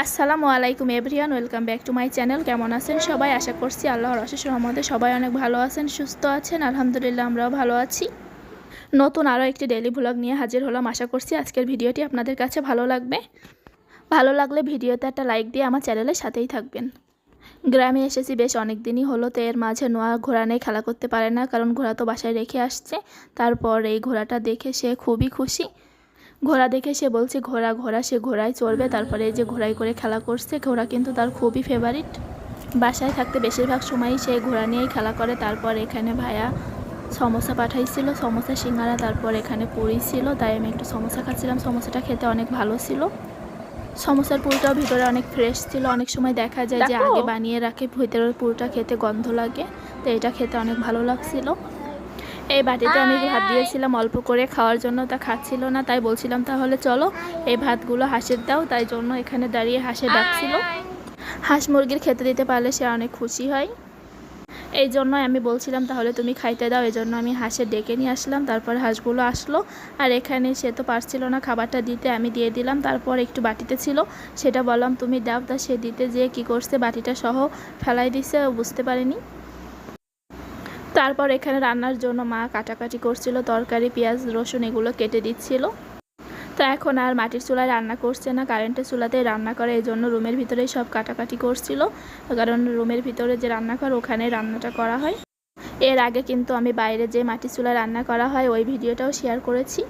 আসসালামু আলাইকুম everyone welcome back to my channel. কেমন আছেন সবাই? আশা করছি আল্লাহর অশেষ রহমতে সবাই অনেক ভালো আছেন, সুস্থ আছেন। আলহামদুলিল্লাহ, আমরাও ভালো আছি। নতুন আরও একটি ডেলি ভ্লগ নিয়ে হাজির হলাম। আশা করছি আজকের ভিডিওটি আপনাদের কাছে ভালো লাগবে। ভালো লাগলে ভিডিওতে একটা লাইক দিয়ে আমার চ্যানেলের সাথেই থাকবেন। গ্রামে এসেছি বেশ অনেক দিনই হলো, তো এর মাঝে নোয়া ঘোড়া নিয়ে খেলা করতে পারে না, কারণ ঘোড়া তো বাসায় রেখে আসছে। তারপর এই ঘোড়াটা দেখে সে খুবই খুশি। ঘোড়া দেখে সে বলছে ঘোড়া ঘোড়া সে ঘোড়ায় চড়বে। তারপরে এই যে ঘোড়ায় করে খেলা করছে ঘোড়া কিন্তু তার খুবই ফেভারিট বাসায় থাকতে বেশিরভাগ সময়ই সে ঘোড়া নিয়েই খেলা করে। তারপর এখানে ভাইয়া সমোসা পাঠাইছিল সমোসা সিঙ্গারা তারপর এখানে পুরি ছিল। তাই আমি একটু সমোসা খাচ্ছিলাম। সমোসাটা খেতে অনেক ভালো ছিল। সমোসার পুরটাও ভিতরে অনেক ফ্রেশ ছিল। অনেক সময় দেখা যায় যে আগে বানিয়ে রাখে ভিতরের পুরটা খেতে গন্ধ লাগে। তো এটা খেতে অনেক ভালো লাগছিল। এই বাটিতে আমি ভাত দিয়েছিলাম অল্প করে খাওয়ার জন্য তা খাচ্ছিল না তাই বলছিলাম তাহলে চলো এই ভাতগুলো হাঁসের দাও তাই জন্য এখানে দাঁড়িয়ে হাঁসে ডাকছিল। হাঁস মুরগির খেতে দিতে পারলে সে অনেক খুশি হয়। এই জন্য আমি বলছিলাম তাহলে তুমি খাইতে দাও এই জন্য আমি হাঁসে ডেকে নিয়ে আসলাম তারপর হাঁসগুলো আসলো। আর এখানে সে তো পারছিল না খাবারটা দিতে আমি দিয়ে দিলাম তারপর একটু বাটিতে ছিল সেটা বললাম তুমি দাও। তা সে দিতে যেয়ে কী করছে বাটিটা সহ ফেলাই দিছে ও বুঝতে পারেনি। তারপর এখানে রান্নার জন্য মা কাটাকাটি করছিল, তরকারি, পেঁয়াজ, রসুন এগুলো কেটে দিচ্ছিল। তো এখন আর মাটির চুলায় রান্না করছে না, কারেন্টের চুলাতেই রান্না করে এই জন্য রুমের ভিতরেই সব কাটাকাটি করছিল। কারণ রুমের ভিতরে যে রান্নাঘর ওখানে রান্নাটা করা হয়। এর আগে কিন্তু আমি বাইরে যে মাটির চুলায় রান্না করা হয়, ওই ভিডিওটাও শেয়ার করেছি।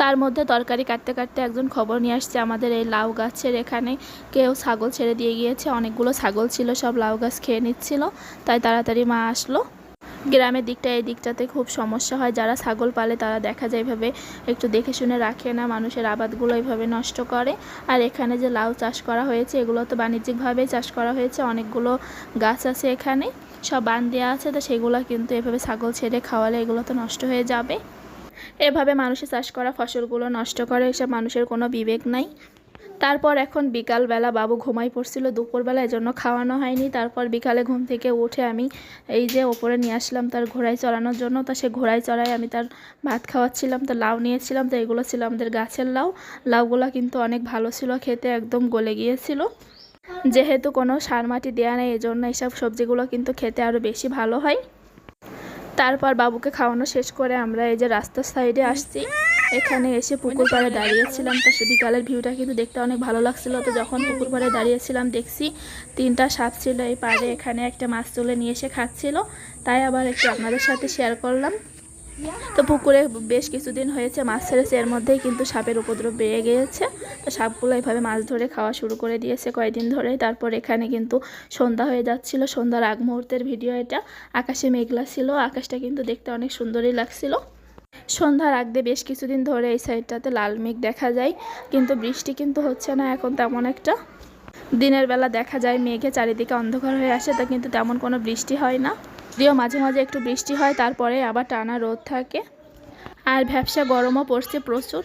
তার মধ্যে তরকারি কাটতে কাটতে একজন খবর নিয়ে আসছে, আমাদের এই লাউ গাছের এখানে কেউ ছাগল ছেড়ে দিয়ে গিয়েছে। অনেকগুলো ছাগল ছিল, সব লাউ গাছ খেয়ে নিচ্ছিল। তাই তাড়াতাড়ি মা আসলো। গ্রামের দিকটা, এই দিকটাতে খুব সমস্যা হয়। যারা ছাগল পালে তারা দেখা যায় এভাবে একটু দেখে শুনে রাখে না, মানুষের আবাদগুলো এইভাবে নষ্ট করে। আর এখানে যে লাউ চাষ করা হয়েছে, এগুলো তো বাণিজ্যিকভাবেই চাষ করা হয়েছে। অনেকগুলো গাছ আছে এখানে, সব বান দেওয়া আছে, তো সেগুলো কিন্তু এভাবে ছাগল ছেড়ে খাওয়ালে এগুলো তো নষ্ট হয়ে যাবে। এভাবে মানুষের চাষ করা ফসলগুলো নষ্ট করে, এসব মানুষের কোনো বিবেক নাই। তারপর এখন বিকালবেলা বাবু ঘুমাই পড়ছিল, দুপুরবেলা এজন্য খাওয়ানো হয়নি। তারপর বিকালে ঘুম থেকে উঠে আমি এই যে ওপরে নিয়ে আসলাম তার ঘোড়ায় চড়ানোর জন্য। তা সে ঘোড়ায় চড়ায় আমি তার ভাত খাওয়াচ্ছিলাম, তো লাউ নিয়েছিলাম, তো এগুলো ছিল আমাদের গাছের লাউ। লাউগুলো কিন্তু অনেক ভালো ছিল, খেতে একদম গলে গিয়েছিল। যেহেতু কোনো সার মাটি দেওয়া নেই, এজন্য এইসব সবজিগুলো কিন্তু খেতে আরও বেশি ভালো হয়। তারপর বাবুকে খাওয়ানো শেষ করে আমরা এই যে রাস্তার সাইডে আসছি। এখানে এসে পুকুর পাড়ে দাঁড়িয়েছিলাম। তো সে বিকালের ভিউটা কিন্তু দেখতে অনেক ভালো লাগছিল। তো যখন পুকুর পাড়ে দাঁড়িয়েছিলাম, দেখছি তিনটা সাপ ছিল এই পাড়ে। এখানে একটা মাছ তুলে নিয়ে এসে খাচ্ছিল। তাই আবার একটু আপনাদের সাথে শেয়ার করলাম। তো পুকুরে বেশ কিছুদিন হয়েছে মাছ ছেড়েছে এর মধ্যেই কিন্তু সাপের উপদ্রব বেড়ে গিয়েছে। তো সাপগুলো এইভাবে মাছ ধরে খাওয়া শুরু করে দিয়েছে কয়েকদিন ধরেই। তারপর এখানে কিন্তু সন্ধ্যা হয়ে যাচ্ছিল। সন্ধ্যার আগ মুহূর্তের ভিডিও এটা। আকাশে মেঘলা ছিল। আকাশটা কিন্তু দেখতে অনেক সুন্দরই লাগছিল। সন্ধ্যার আগ বেশ কিছুদিন ধরে এই সাইডটাতে লাল মেঘ দেখা যায়, কিন্তু বৃষ্টি কিন্তু হচ্ছে না এখন তেমন একটা। দিনের বেলা দেখা যায় মেঘে চারিদিকে অন্ধকার হয়ে আসে, তা কিন্তু তেমন কোনো বৃষ্টি হয় না। যদিও মাঝে মাঝে একটু বৃষ্টি হয়, তারপরে আবার টানা রোদ থাকে। আর ভ্যাবসা গরমও পড়ছে প্রচুর।